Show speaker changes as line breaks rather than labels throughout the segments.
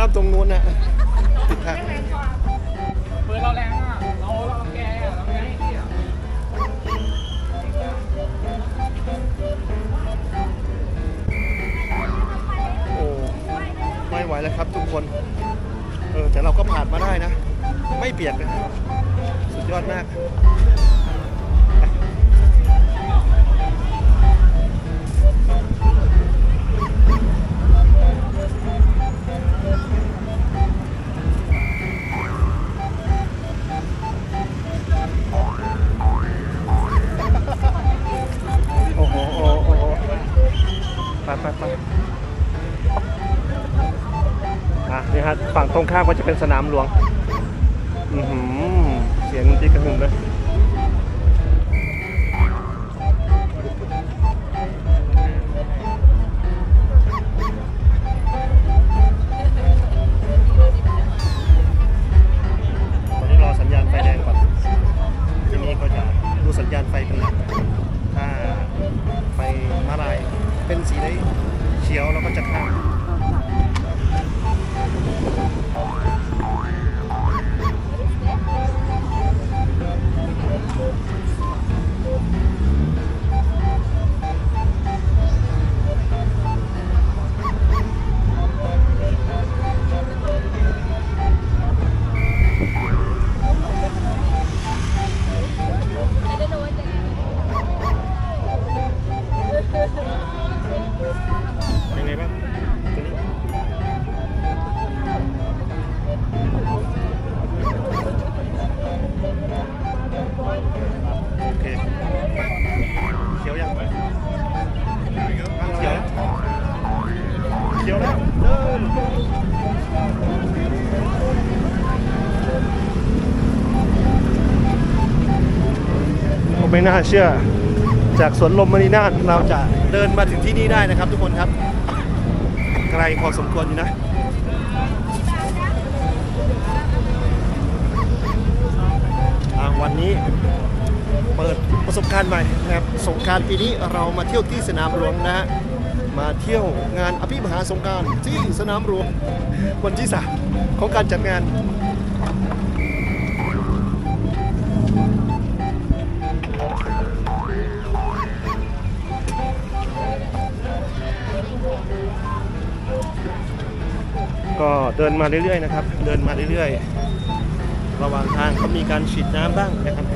ข้ามตรงนู้นนะติดทาง
เปิดเราแรงอะเราเราแกอะเราไงเนี่ย
โอ้ไม่ไหวแล้วครับทุกคน เออแต่เราก็ผ่านมาได้นะ ไม่เปียกนะ สุดยอดมาก ฝั่งตรงข้ามก็จะเป็นสนามหลวง อือหือเสียงจีกระหึ่มเลย ไม่น่าเชื่อ จากสวนลมมณีนาฏเราจะเดินมาถึงที่นี่ได้นะครับ ทุกคนครับไกลพอสมควรอยู่นะวันนี้เปิดประสบการณ์ใหม่นะครับสงการปีนี้เรามาเที่ยวที่สนามหลวงนะฮะมาเที่ยวงานอภิมหาสงการที่สนามหลวงวันที่สามของการจัดงาน ก็เดินมาเรื่อยๆนะครับ เดินมาเรื่อยๆ ระหว่างทางก็มีการฉีดน้ำบ้างนะครับ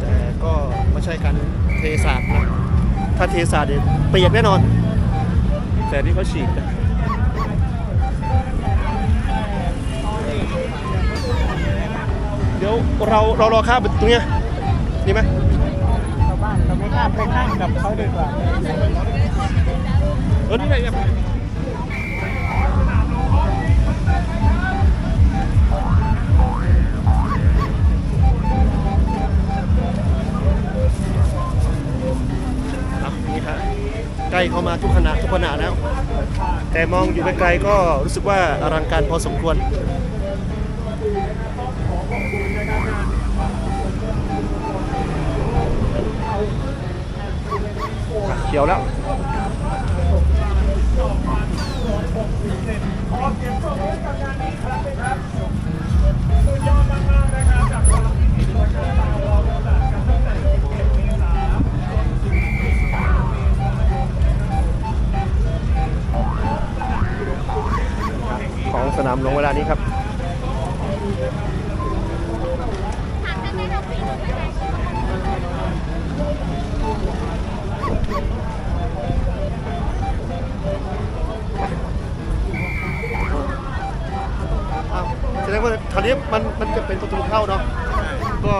แต่ก็ไม่ใช่การเทสาดนะถ้าเทสาดเนี่ยเปียกแน่นอน แต่นี่เขาฉีดนะเดี๋ยวเราเรารอข้ามไปตรงเนี้ยดีไหม
ชาวบ้านเราไม่กล้าไปนั่งกับเขาดีกว่า
เออนี่ไง ล้เข้ามาทุกขณะทุกขณะแล้ว แต่มองอยู่ไกลๆก็รู้สึกว่าอลังการพอสมควรเขียวแล้ว สนามหลวงเวลานี้ครับแสดงว่าแถวนี้มันมันจะเป็นประตูเข้าเนาะก็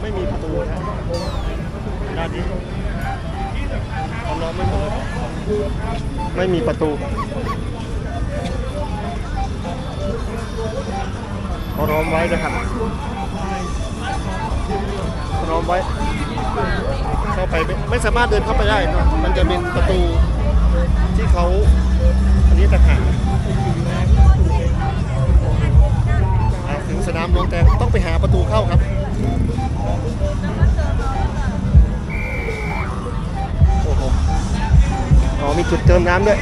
ไม่มีประตูนะด้านนี้ความร้อนไม่หมดเลยไม่มีประตู เขาล้อมไว้นะครับเขาล้อมไว้ เข้าไปไม่ไม่สามารถเดินเข้าไปได้นะมันจะเป็นประตูที่เขาอันนี้ต่างหากอ่าถึงสนามหลวงแต่ต้องไปหาประตูเข้าครับโอ้โหอ๋อมีจุดเติมน้ำด้วย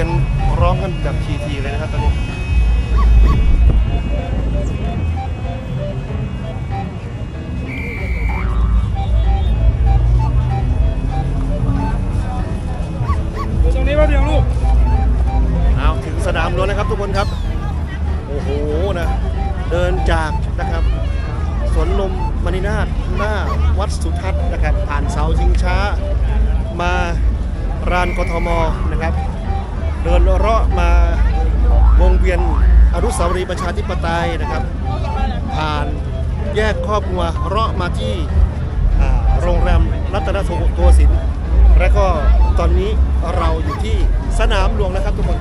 ยนร้องกัน
แบบที
ๆเลยนะครับตอนนี้
อยู่ตรงนี้แป๊บเดียวลูก
เอาถึงสนามหลวงนะครับทุกคนครับ โอ้โหนะ เดินจากนะครับสวนลมมณีนาถหน้าวัดสุทัศน์นะครับ ผ่านเสาชิงช้า มารานกทมนะครับ เดินเลาะมาวงเวียนอนุสาวรีย์ประชาธิปไตยนะครับ ผ่านแยกครอบครัวเลาะมาที่โรงแรมรัตนโกสินทร์และก็ตอนนี้เราอยู่ที่สนามหลวงแล้วครับทุกคน